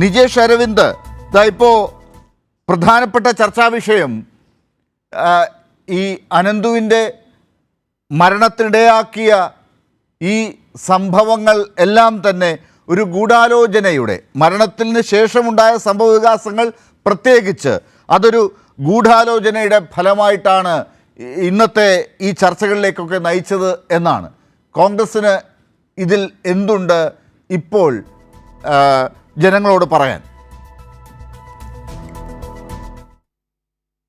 നിജേഷ് അരവിന്ദ്. ഇതാ ഇപ്പോൾ പ്രധാനപ്പെട്ട ചർച്ചാ വിഷയം ഈ അനന്തുവിന്റെ മരണത്തിനിടയാക്കിയ ഈ സംഭവങ്ങൾ എല്ലാം തന്നെ ഒരു ഗൂഢാലോചനയുടെ മരണത്തിന് ശേഷമുണ്ടായ സംഭവ വികാസങ്ങൾ പ്രത്യേകിച്ച് അതൊരു ഗൂഢാലോചനയുടെ ഫലമായിട്ടാണ് ഇന്നത്തെ ഈ ചർച്ചകളിലേക്കൊക്കെ നയിച്ചത് എന്നാണ്. കോൺഗ്രസ്സിന് ഇതിൽ എന്തുണ്ട് ഇപ്പോൾ ജനങ്ങളോട് പറയാൻ.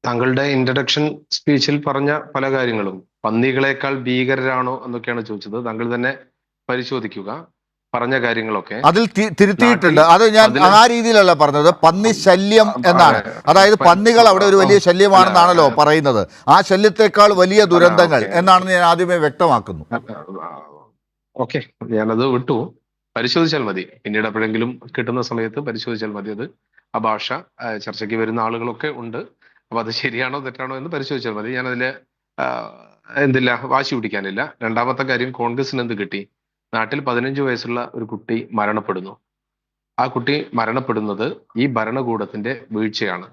താങ്കളുടെ ഇൻട്രഡക്ഷൻ സ്പീച്ചിൽ പറഞ്ഞ പല കാര്യങ്ങളും. പന്നികളെക്കാൾ ഭീകരരാണോ എന്നൊക്കെയാണ് ചോദിച്ചത്. താങ്കൾ തന്നെ പരിശോധിക്കുക. പറഞ്ഞ കാര്യങ്ങളൊക്കെ അതിൽ തിരുത്തിയിട്ടുണ്ട്. അത് ഞാൻ ആ രീതിയിലല്ല പറഞ്ഞത്. പന്നി ശല്യം എന്നാണ്. അതായത് പന്നികൾ അവിടെ ഒരു വലിയ ശല്യമാണെന്നാണല്ലോ പറയുന്നത്. ആ ശല്യത്തെക്കാൾ വലിയ ദുരന്തങ്ങൾ. എന്നാണ് ഞാൻ ആദ്യമേ വ്യക്തമാക്കുന്നു. ഓക്കെ. ഞാനത് വിട്ടു. പരിശോധിച്ചാൽ മതി. പിന്നീട് എപ്പോഴെങ്കിലും കിട്ടുന്ന സമയത്ത് പരിശോധിച്ചാൽ മതി അത്. ആ ഭാഷ ചർച്ചയ്ക്ക് വരുന്ന ആളുകളൊക്കെ ഉണ്ട്. അപ്പൊ അത് ശരിയാണോ തെറ്റാണോ എന്ന് പരിശോധിച്ചാൽ മതി. ഞാൻ അതിലെ എന്തില്ല വാശി പിടിക്കാനില്ല. രണ്ടാമത്തെ കാര്യം കോൺഗ്രസിന് എന്ത് കിട്ടി? നാട്ടിൽ പതിനഞ്ച് വയസ്സുള്ള ഒരു കുട്ടി മരണപ്പെടുന്നു. ആ കുട്ടി മരണപ്പെടുന്നത് ഈ ഭരണകൂടത്തിന്റെ വീഴ്ചയാണ്.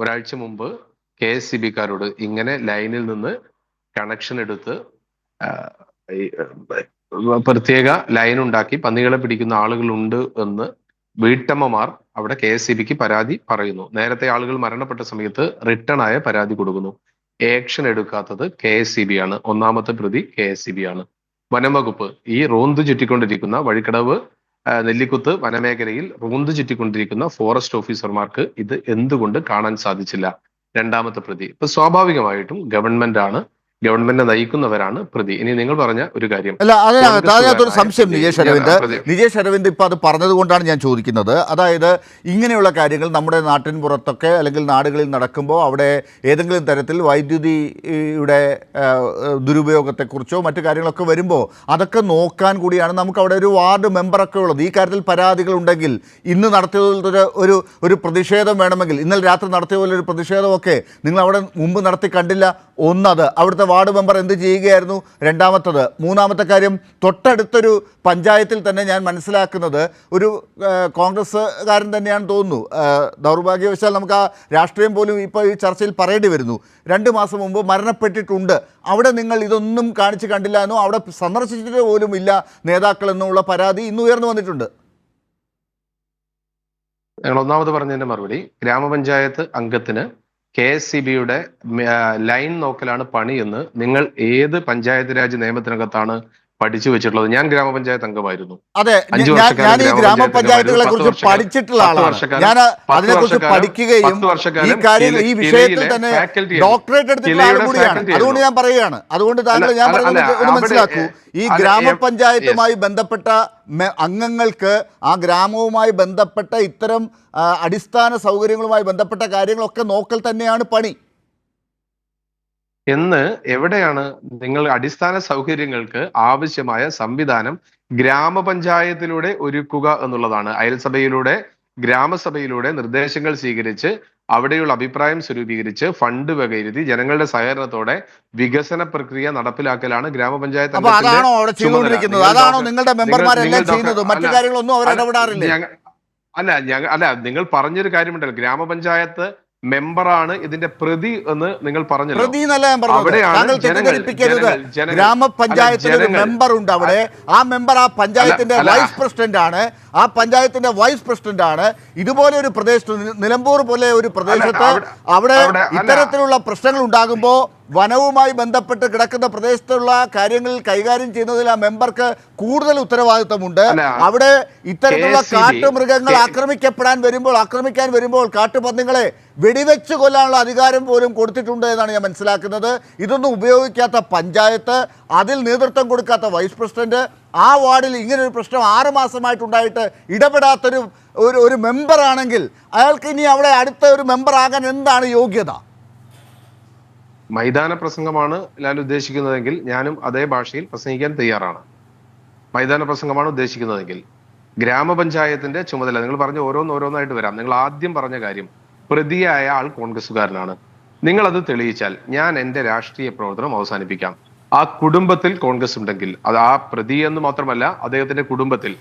ഒരാഴ്ച മുമ്പ് കെ എസ് സി ബിക്കാരോട് ഇങ്ങനെ ലൈനിൽ നിന്ന് കണക്ഷൻ എടുത്ത് പ്രത്യേക ലൈൻ ഉണ്ടാക്കി പന്നികളെ പിടിക്കുന്ന ആളുകളുണ്ട് എന്ന് വീട്ടമ്മമാർ അവിടെ കെ എസ് ബിക്ക് പരാതി പറയുന്നു. നേരത്തെ ആളുകൾ മരണപ്പെട്ട സമയത്ത് റിട്ടേൺ ആയ പരാതി കൊടുക്കുന്നു. ആക്ഷൻ എടുക്കാത്തത് കെ എസ് സി ബി ആണ്. ഒന്നാമത്തെ പ്രതി കെ എസ് സി ബി ആണ്. വനംവകുപ്പ് ഈ റോന്ത് ചുറ്റിക്കൊണ്ടിരിക്കുന്ന വഴിക്കടവ് നെല്ലിക്കുത്ത് വനമേഖലയിൽ റോന്ത് ചുറ്റിക്കൊണ്ടിരിക്കുന്ന ഫോറസ്റ്റ് ഓഫീസർമാർക്ക് ഇത് എന്തുകൊണ്ട് കാണാൻ സാധിച്ചില്ല? രണ്ടാമത്തെ പ്രതി. ഇപ്പൊ സ്വാഭാവികമായിട്ടും ഗവൺമെന്റ് ആണ് ഗവൺമെന്റിനെ നയിക്കുന്നവരാണ് പ്രതി. ഇനി നിങ്ങൾ പറഞ്ഞ ഒരു കാര്യം. അല്ല അതിനകത്ത് അതിനകത്തൊരു സംശയം നിജേഷ് അരവിന്ദ്. നിജേഷ് അരവിന്ദ് ഇപ്പം അത് പറഞ്ഞതുകൊണ്ടാണ് ഞാൻ ചോദിക്കുന്നത്. അതായത് ഇങ്ങനെയുള്ള കാര്യങ്ങൾ നമ്മുടെ നാട്ടിൻ പുറത്തൊക്കെ അല്ലെങ്കിൽ നാടുകളിൽ നടക്കുമ്പോൾ അവിടെ ഏതെങ്കിലും തരത്തിൽ വൈദ്യുതിയുടെ ദുരുപയോഗത്തെക്കുറിച്ചോ മറ്റു കാര്യങ്ങളൊക്കെ വരുമ്പോൾ അതൊക്കെ നോക്കാൻ കൂടിയാണ് നമുക്ക് അവിടെ ഒരു വാർഡ് മെമ്പറൊക്കെ ഉള്ളത്. ഈ കാര്യത്തിൽ പരാതികൾ ഉണ്ടെങ്കിൽ ഇന്ന് നടത്തിയതിൽ ഒരു ഒരു പ്രതിഷേധം വേണമെങ്കിൽ ഇന്നലെ രാത്രി നടത്തിയ പോലെ ഒരു പ്രതിഷേധമൊക്കെ നിങ്ങൾ അവിടെ മുമ്പ് നടത്തി കണ്ടില്ല ഒന്നത്. അവിടുത്തെ വാർഡ് മെമ്പർ എന്ത് ചെയ്യുകയായിരുന്നു? രണ്ടാമത്തത്. മൂന്നാമത്തെ കാര്യം തൊട്ടടുത്തൊരു പഞ്ചായത്തിൽ തന്നെ ഞാൻ മനസ്സിലാക്കുന്നത് ഒരു കോൺഗ്രസ്സുകാരൻ തന്നെയാണ് തോന്നുന്നു. ദൗർഭാഗ്യവശാൽ നമുക്ക് ആ രാഷ്ട്രീയം പോലും ഇപ്പോൾ ഈ ചർച്ചയിൽ പറയേണ്ടി വരുന്നു. രണ്ട് മാസം മുമ്പ് മരണപ്പെട്ടിട്ടുണ്ട്. അവിടെ നിങ്ങൾ ഇതൊന്നും കാണിച്ച് കണ്ടില്ല എന്നോ അവിടെ സന്ദർശിച്ചിട്ട് പോലും ഇല്ല നേതാക്കൾ എന്നുള്ള പരാതി ഇന്ന് ഉയർന്നു വന്നിട്ടുണ്ട്. ഞങ്ങൾ ഒന്നാമത് പറഞ്ഞതിന്റെ മറുപടി ഗ്രാമപഞ്ചായത്ത് അംഗത്തിന് കെ എസ് സി ബിയുടെ ലൈൻ നോക്കലാണ് പണി എന്ന് നിങ്ങൾ ഏത് പഞ്ചായത്ത് രാജ് നിയമത്തിനകത്താണ് പഠിച്ചു വെച്ചിട്ടുള്ളത്. ഞാൻ ഗ്രാമപഞ്ചായത്ത് അംഗമായിരുന്നു. അതെ ഞാൻ ഈ ഗ്രാമപഞ്ചായത്തുകളെ കുറിച്ച് പഠിച്ചിട്ടുള്ള ആളാണ്. ഞാൻ അതിനെ അതിനെക്കുറിച്ച് പഠിക്കുകയും ഈ കാര്യം ഈ വിഷയത്തിൽ തന്നെ ഡോക്ടറേറ്റ് എടുത്തിട്ടുള്ള ആൾ കൂടിയാണ്. അതുകൊണ്ട് ഞാൻ പറയുകയാണ്. അതുകൊണ്ട് താങ്കൾ ഞാൻ പറയുന്നത് മനസ്സിലാക്കൂ. ഈ ഗ്രാമപഞ്ചായത്തുമായി ബന്ധപ്പെട്ട അംഗങ്ങൾക്ക് ആ ഗ്രാമവുമായി ബന്ധപ്പെട്ട ഇത്തരം അടിസ്ഥാന സൗകര്യങ്ങളുമായി ബന്ധപ്പെട്ട കാര്യങ്ങളൊക്കെ നോക്കൽ തന്നെയാണ് പണി. എന്ന് എവിടെയാണ് നിങ്ങൾ അടിസ്ഥാന സൗകര്യങ്ങൾക്ക് ആവശ്യമായ സംവിധാനം ഗ്രാമപഞ്ചായത്തിലൂടെ ഒരുക്കുക എന്നുള്ളതാണ്. അയൽസഭയിലൂടെ ഗ്രാമസഭയിലൂടെ നിർദ്ദേശങ്ങൾ സ്വീകരിച്ച് അവിടെയുള്ള അഭിപ്രായം സ്വരൂപീകരിച്ച് ഫണ്ട് വകയിരുത്തി ജനങ്ങളുടെ സഹകരണത്തോടെ വികസന പ്രക്രിയ നടപ്പിലാക്കലാണ് ഗ്രാമപഞ്ചായത്ത് അതാണോ അവിടെ ചെയ്തുകൊണ്ടിരിക്കുന്നത്? അതാണോ നിങ്ങളുടെ മെമ്പർമാരെല്ലാം ചെയ്യുന്നത്? മറ്റു കാര്യങ്ങളൊന്നും അവർ അല്ല, ഇടപെടാറില്ല അല്ല ഞങ്ങ അല്ല നിങ്ങൾ പറഞ്ഞൊരു കാര്യമുണ്ടല്ലോ. ഗ്രാമപഞ്ചായത്ത് മെമ്പറാണ് ഇതിന്റെ പ്രതി എന്ന് നിങ്ങൾ പറഞ്ഞു പ്രതി എന്നല്ല ഞാൻ പറഞ്ഞു താങ്കൾ തെറ്റിദ്ധരിപ്പിക്കരുത് ഗ്രാമപഞ്ചായത്തിൽ ഒരു മെമ്പർ ഉണ്ട് അവിടെ. ആ മെമ്പർ ആ പഞ്ചായത്തിന്റെ വൈസ് പ്രസിഡന്റ് ആണ് ആ പഞ്ചായത്തിന്റെ വൈസ് പ്രസിഡന്റ് ആണ് ഇതുപോലെ ഒരു പ്രദേശത്ത് നിലമ്പൂർ പോലെ ഒരു പ്രദേശത്ത് അവിടെ- ഇത്തരത്തിലുള്ള പ്രശ്നങ്ങൾ ഉണ്ടാകുമ്പോൾ വനവുമായി ബന്ധപ്പെട്ട് കിടക്കുന്ന പ്രദേശത്തുള്ള കാര്യങ്ങൾ കൈകാര്യം ചെയ്യുന്നതിൽ ആ മെമ്പർക്ക് കൂടുതൽ ഉത്തരവാദിത്തമുണ്ട് അവിടെ ഇത്തരത്തിലുള്ള കാട്ടുമൃഗങ്ങൾ ആക്രമിക്കപ്പെടാൻ വരുമ്പോൾ ആക്രമിക്കാൻ വരുമ്പോൾ കാട്ടുപന്നികളെ വെടിവെച്ച് കൊല്ലാനുള്ള അധികാരം പോലും കൊടുത്തിട്ടുണ്ട് എന്നാണ് ഞാൻ മനസ്സിലാക്കുന്നത്. ഇതൊന്നും ഉപയോഗിക്കാത്ത പഞ്ചായത്ത് അതിൽ നേതൃത്വം കൊടുക്കാത്ത വൈസ് പ്രസിഡന്റ് ആ വാർഡിൽ ഇങ്ങനെ ഒരു പ്രശ്നം ആറ് മാസമായിട്ടുണ്ടായിട്ട് ഇടപെടാത്തൊരു ഒരു ഒരു മെമ്പറാണെങ്കിൽ അയാൾക്ക് ഇനി അവിടെ അടുത്ത ഒരു മെമ്പർ ആകാൻ എന്താണ് യോഗ്യത? മൈതാന പ്രസംഗമാണ് ലാൽ ഉദ്ദേശിക്കുന്നതെങ്കിൽ ഞാനും അതേ ഭാഷയിൽ പ്രസംഗിക്കാൻ തയ്യാറാണ്. മൈതാന പ്രസംഗമാണ് ഉദ്ദേശിക്കുന്നതെങ്കിൽ ഗ്രാമപഞ്ചായത്തിന്റെ ചുമതല നിങ്ങൾ പറഞ്ഞ ഓരോന്ന് ഓരോന്നായിട്ട് വരാം. നിങ്ങൾ ആദ്യം പറഞ്ഞ കാര്യം പ്രതിയായ ആൾ കോൺഗ്രസ്സുകാരനാണ്. നിങ്ങൾ അത് തെളിയിച്ചാൽ ഞാൻ എന്റെ രാഷ്ട്രീയ പ്രവർത്തനം അവസാനിപ്പിക്കാം. ആ കുടുംബത്തിൽ കോൺഗ്രസ് ഉണ്ടെങ്കിൽ അത് ആ പ്രതി എന്ന് മാത്രമല്ല അദ്ദേഹത്തിന്റെ കുടുംബത്തിൽ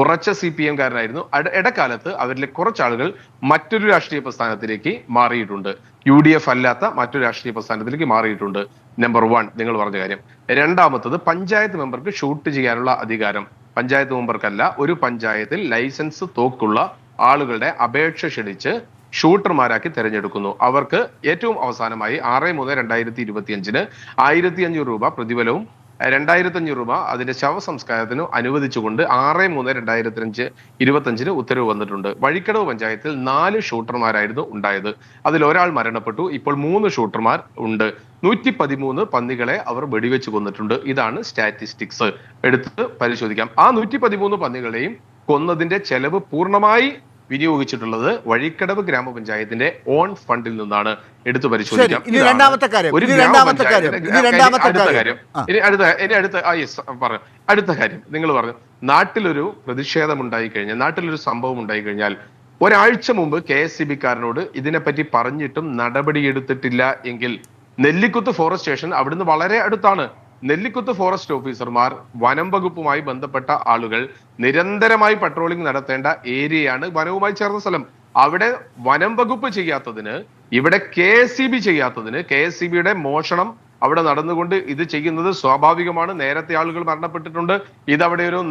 ഉറച്ച സി പി എംകാരനായിരുന്നു ഇടക്കാലത്ത് അവരിലെ കുറച്ചാളുകൾ മറ്റൊരു രാഷ്ട്രീയ പ്രസ്ഥാനത്തിലേക്ക് മാറിയിട്ടുണ്ട്. യു ഡി എഫ് അല്ലാത്ത മറ്റൊരു രാഷ്ട്രീയ പ്രസ്ഥാനത്തിലേക്ക് മാറിയിട്ടുണ്ട്. നമ്പർ വൺ നിങ്ങൾ പറഞ്ഞ കാര്യം. രണ്ടാമത്തത് പഞ്ചായത്ത് മെമ്പർക്ക് ഷൂട്ട് ചെയ്യാനുള്ള അധികാരം. പഞ്ചായത്ത് മെമ്പർക്കല്ല ഒരു പഞ്ചായത്തിൽ ലൈസൻസ് തോക്കുള്ള ആളുകളുടെ അപേക്ഷ ക്ഷണിച്ച് ഷൂട്ടർമാരാക്കി തെരഞ്ഞെടുക്കുന്നു. അവർക്ക് ഏറ്റവും അവസാനമായി ആറ് മൂന്ന് രണ്ടായിരത്തി ഇരുപത്തി അഞ്ചിന് ആയിരത്തി അഞ്ഞൂറ് രൂപ പ്രതിഫലവും രണ്ടായിരത്തി അഞ്ഞൂറ് രൂപ അതിന്റെ ശവസംസ്കാരത്തിന് അനുവദിച്ചുകൊണ്ട് ആറ് മൂന്ന് രണ്ടായിരത്തി അഞ്ച് ഇരുപത്തി അഞ്ചിന് ഉത്തരവ് വന്നിട്ടുണ്ട്. വഴിക്കടവ് പഞ്ചായത്തിൽ നാല് ഷൂട്ടർമാരായിരുന്നു ഉണ്ടായത്. അതിൽ ഒരാൾ മരണപ്പെട്ടു. ഇപ്പോൾ മൂന്ന് ഷൂട്ടർമാർ ഉണ്ട്. നൂറ്റി പതിമൂന്ന് പന്നികളെ അവർ വെടിവെച്ച് കൊന്നിട്ടുണ്ട്. ഇതാണ് സ്റ്റാറ്റിസ്റ്റിക്സ്. എടുത്ത് പരിശോധിക്കാം. ആ നൂറ്റി പതിമൂന്ന് പന്നികളെയും കൊന്നതിന്റെ ചെലവ് പൂർണമായി വിനിയോഗിച്ചിട്ടുള്ളത് വഴിക്കടവ് ഗ്രാമപഞ്ചായത്തിന്റെ ഓൺ ഫണ്ടിൽ നിന്നാണ് എടുത്തു പരിശോധിക്കാം. രണ്ടാമത്തെ കാര്യം, ഇനി അടുത്ത ഇനി അടുത്ത പറഞ്ഞു അടുത്ത കാര്യം നിങ്ങൾ പറഞ്ഞു നാട്ടിലൊരു പ്രതിഷേധം ഉണ്ടായി കഴിഞ്ഞാൽ നാട്ടിലൊരു സംഭവം ഉണ്ടായി കഴിഞ്ഞാൽ ഒരാഴ്ച മുമ്പ് കെ എസ് സി ബിക്കാരനോട് ഇതിനെപ്പറ്റി പറഞ്ഞിട്ടും നടപടിയെടുത്തിട്ടില്ല എങ്കിൽ നെല്ലിക്കുത്ത് ഫോറസ്റ്റ് സ്റ്റേഷൻ അവിടുന്ന് വളരെ അടുത്താണ്. നെല്ലിക്കുത്ത് ഫോറസ്റ്റ് ഓഫീസർമാർ വനം വകുപ്പുമായി ബന്ധപ്പെട്ട ആളുകൾ നിരന്തരമായി പട്രോളിംഗ് നടത്തേണ്ട ഏരിയയാണ് വനവുമായി ചേർന്ന സ്ഥലം. അവിടെ വനം വകുപ്പ് ചെയ്യാത്തതിന് ഇവിടെ കെ എസ് സി ബി ചെയ്യാത്തതിന് കെ എസ് സി ബിയുടെ മോഷണം അവിടെ നടന്നുകൊണ്ട് ഇത് ചെയ്യുന്നത് സ്വാഭാവികമാണ്. നേരത്തെ ആളുകൾ മരണപ്പെട്ടിട്ടുണ്ട്. ഇതവിടെ ഒരു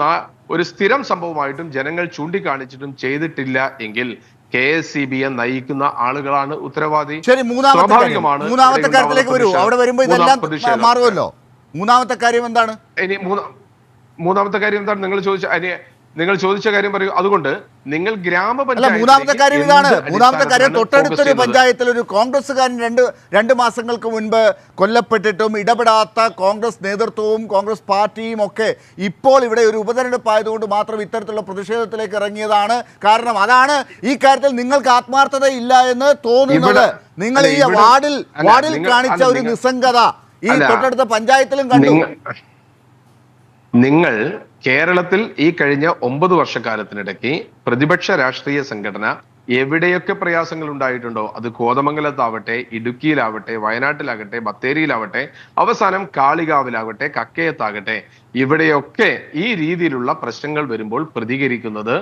ഒരു സ്ഥിരം സംഭവമായിട്ടും ജനങ്ങൾ ചൂണ്ടിക്കാണിച്ചിട്ടും ചെയ്തിട്ടില്ല എങ്കിൽ കെ എസ് സി ബിയെ നയിക്കുന്ന ആളുകളാണ് ഉത്തരവാദി. സ്വാഭാവികമാണ് മൂന്നാമത്തെ കാര്യത്തിലേക്ക് വരൂ. അവിടെ വരുമ്പോൾ ഇതെല്ലാം മാറുമല്ലോ. മൂന്നാമത്തെ കാര്യം എന്താണ്? ഇനി മൂന്ന മൂന്നാമത്തെ കാര്യം എന്താണ്? നിങ്ങൾ ചോദിച്ച നിങ്ങൾ ചോദിച്ച കാര്യം പറയൂ. അതുകൊണ്ട് നിങ്ങൾ ഗ്രാമപഞ്ചായത്ത് മൂന്നാമത്തെ കാര്യം ഇതാണ്. മൂന്നാമത്തെ കാര്യം തൊട്ടടുത്തൊരു പഞ്ചായത്തിൽ ഒരു കോൺഗ്രസ്സുകാരൻ രണ്ട് രണ്ട് മാസങ്ങൾക്ക് മുൻപ് കൊല്ലപ്പെട്ടിട്ടും ഇടപെടാത്ത കോൺഗ്രസ് നേതൃത്വവും കോൺഗ്രസ് പാർട്ടിയും ഒക്കെ ഇപ്പോൾ ഇവിടെ ഒരു ഉപതെരഞ്ഞെടുപ്പ് ആയതുകൊണ്ട് മാത്രം ഇത്തരത്തിലുള്ള പ്രതിഷേധത്തിലേക്ക് ഇറങ്ങിയതാണ് കാരണം അതാണ് ഈ കാര്യത്തിൽ നിങ്ങൾക്ക് ആത്മാർത്ഥത ഇല്ല എന്ന് തോന്നുന്നത്. നിങ്ങൾ ഈ വാർഡിൽ വാർഡിൽ കാണിച്ച ഒരു നിസ്സംഗത. ഈ തൊട്ടടുത്ത പഞ്ചായത്തിലും കണ്ടു. നിങ്ങൾ കേരളത്തിൽ ഈ കഴിഞ്ഞ ഒമ്പത് വർഷക്കാലത്തിനിടയ്ക്ക് പ്രതിപക്ഷ രാഷ്ട്രീയ സംഘടന എവിടെയൊക്കെ പ്രയാസങ്ങൾ ഉണ്ടായിട്ടുണ്ടോ? അത് കോതമംഗലത്താവട്ടെ ഇടുക്കിയിലാവട്ടെ വയനാട്ടിലാകട്ടെ ബത്തേരിയിലാവട്ടെ അവസാനം കാളികാവിലാവട്ടെ കക്കയത്താകട്ടെ ഇവിടെയൊക്കെ ഈ രീതിയിലുള്ള പ്രശ്നങ്ങൾ വരുമ്പോൾ പ്രതികരിക്കുന്നത്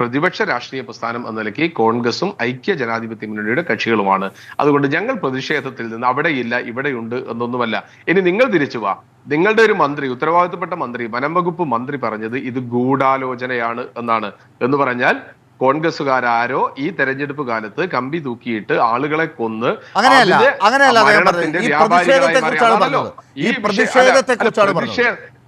പ്രതിപക്ഷ രാഷ്ട്രീയ പ്രസ്ഥാനം എന്ന നിലയ്ക്ക് കോൺഗ്രസും ഐക്യ ജനാധിപത്യ മുന്നണിയുടെ കക്ഷികളുമാണ്. അതുകൊണ്ട് ഞങ്ങൾ പ്രതിഷേധത്തിൽ നിന്ന് അവിടെയില്ല ഇവിടെയുണ്ട് എന്നൊന്നുമല്ല. ഇനി നിങ്ങൾ തിരിച്ചു വാ. നിങ്ങളുടെ ഒരു മന്ത്രി ഉത്തരവാദിത്തപ്പെട്ട മന്ത്രി വനം വകുപ്പ് മന്ത്രി പറഞ്ഞത് ഇത് ഗൂഢാലോചനയാണ് എന്നാണ്. എന്ന് പറഞ്ഞാൽ കോൺഗ്രസ്സുകാരോ ഈ തെരഞ്ഞെടുപ്പ് കാലത്ത് കമ്പി തൂക്കിയിട്ട് ആളുകളെ കൊന്ന്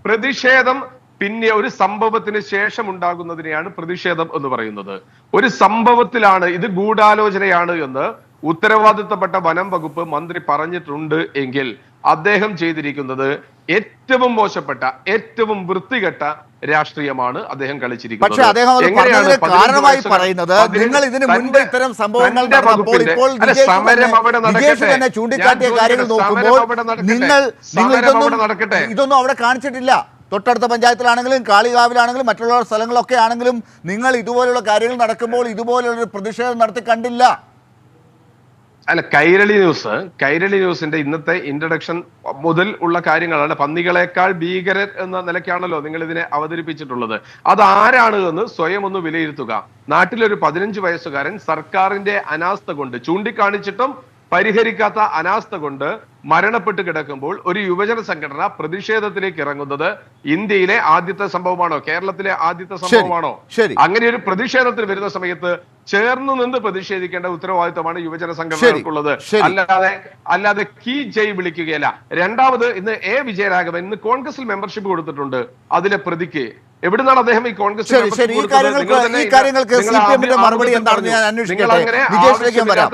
പ്രതിഷേധം പിന്നെ ഒരു സംഭവത്തിന് ശേഷം ഉണ്ടാകുന്നതിനെയാണ് പ്രതിഷേധം എന്ന് പറയുന്നത്. ഒരു സംഭവത്തിലാണ് ഇത് ഗൂഢാലോചനയാണ് എന്ന് ഉത്തരവാദിത്തപ്പെട്ട വനം വകുപ്പ് മന്ത്രി പറഞ്ഞിട്ടുണ്ട് എങ്കിൽ അദ്ദേഹം ചെയ്തിരിക്കുന്നത് ഏറ്റവും മോശപ്പെട്ട ഏറ്റവും വൃത്തികെട്ട രാഷ്ട്രീയമാണ് അദ്ദേഹം കളിച്ചിരിക്കുന്നത്. പക്ഷേ അദ്ദേഹം അത് പറഞ്ഞതിന് കാരണമായി പറയുന്നത് നിങ്ങൾ ഇതിന് മുൻപ് ഇത്തരം സംഭവങ്ങൾ നടന്നപ്പോൾ ഇപ്പോൾ വിജേഷ് തന്നെ- ചൂണ്ടിക്കാട്ടിയ കാര്യങ്ങൾ നോക്കുമ്പോൾ. നിങ്ങൾ നിങ്ങൾ ഇതൊന്നും ഇതൊന്നും അവിടെ കാണിച്ചിട്ടില്ല. തൊട്ടടുത്ത പഞ്ചായത്തിലാണെങ്കിലും കാളികാവിലാണെങ്കിലും മറ്റുള്ള സ്ഥലങ്ങളൊക്കെ ആണെങ്കിലും നിങ്ങൾ ഇതുപോലെയുള്ള കാര്യങ്ങൾ നടക്കുമ്പോൾ ഇതുപോലെയുള്ള പ്രതിഷേധം നടത്തി കണ്ടില്ല. അല്ല കൈരളി ന്യൂസ് കൈരളി ന്യൂസിന്റെ ഇന്നത്തെ ഇൻട്രഡക്ഷൻ മുതൽ ഉള്ള കാര്യങ്ങളാണ്. പന്നികളെക്കാൾ ഭീകരൻ എന്ന നിലയ്ക്കാണല്ലോ നിങ്ങൾ ഇതിനെ അവതരിപ്പിച്ചിട്ടുള്ളത്. അത് ആരാണ് എന്ന് സ്വയം ഒന്ന് വിലയിരുത്തുക. നാട്ടിലൊരു പതിനഞ്ച് വയസ്സുകാരൻ സർക്കാരിന്റെ അനാസ്ഥ കൊണ്ട് ചൂണ്ടിക്കാണിച്ചിട്ടും പരിഹരിക്കാത്ത അനാസ്ഥ കൊണ്ട് മരണപ്പെട്ട് കിടക്കുമ്പോൾ ഒരു യുവജന സംഘടന പ്രതിഷേധത്തിലേക്ക് ഇറങ്ങുന്നത് ഇന്ത്യയിലെ ആദ്യത്തെ സംഭവമാണോ? കേരളത്തിലെ ആദ്യത്തെ സംഭവമാണോ? അങ്ങനെ ഒരു പ്രതിഷേധത്തിൽ വരുന്ന സമയത്ത് ചേർന്ന് നിന്ന് പ്രതിഷേധിക്കേണ്ട ഉത്തരവാദിത്തമാണ് യുവജന സംഘടനകൾക്കുള്ളത്. അല്ലാതെ അല്ലാതെ കീ ജയ് വിളിക്കുകയല്ല. രണ്ടാമത് ഇന്ന് എ വിജയരാഘവൻ ഇന്ന് കോൺഗ്രസിൽ മെമ്പർഷിപ്പ് കൊടുത്തിട്ടുണ്ട്. അതിലെ പ്രതിക്ക് എവിടുന്നാണ് അദ്ദേഹം ഈ കോൺഗ്രസ് ഈ കാര്യങ്ങൾക്ക് മറുപടി എന്താണെന്ന് ഞാൻ അന്വേഷിക്കട്ടെ. വിജേഷിലേക്ക് വരാം.